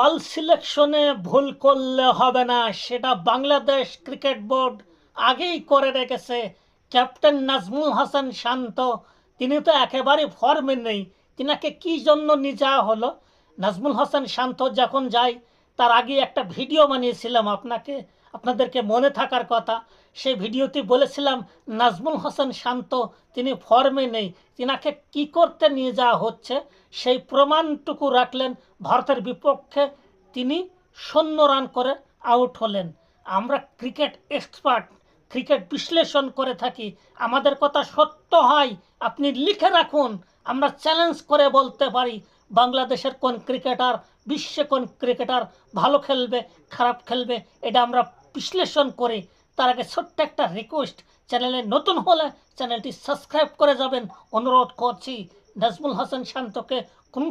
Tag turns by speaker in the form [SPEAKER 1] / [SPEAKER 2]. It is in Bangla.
[SPEAKER 1] দল সিলেকশনে ভুল করলে হবে না, সেটা বাংলাদেশ ক্রিকেট বোর্ড আগেই করে রেখেছে। ক্যাপ্টেন নাজমুল হাসান শান্ত, তিনি তো একেবারে ফর্মে নেই, তিনাকে কি জন্য নিয়ে যাওয়া হলো? নাজমুল হাসান শান্ত যখন যায় তার আগে একটা ভিডিও বানিয়েছিলাম আপনাকে, আপনাদেরকে মনে থাকার কথা। সেই ভিডিওতে বলেছিলাম, নাজমুল হাসান শান্ত, তিনি ফর্মে নেই, তিনাকে কি করতে নিয়ে যাওয়া হচ্ছে? সেই প্রমাণটুকু রাখলেন, ভারতের বিপক্ষে তিনি শূন্য রান করে আউট হলেন। আমরা ক্রিকেট এক্সপার্ট, ক্রিকেট বিশ্লেষণ করে থাকি। আমাদের কথা সত্য হয়, আপনি লিখে রাখুন, আমরা চ্যালেঞ্জ করে বলতে পারি। বাংলাদেশের কোন ক্রিকেটার, বিশ্বে কোন ক্রিকেটার ভালো খেলবে, খারাপ খেলবে, এটা আমরা বিশ্লেষণ করি। তার আগে ছোট্ট একটা রিকোয়েস্ট চ্যানেলে নতুন হলে চ্যানেলটি সাবস্ক্রাইব করে যাবেন। অনুরোধ করছি, নাজমুল হাসান শান্তকে কোন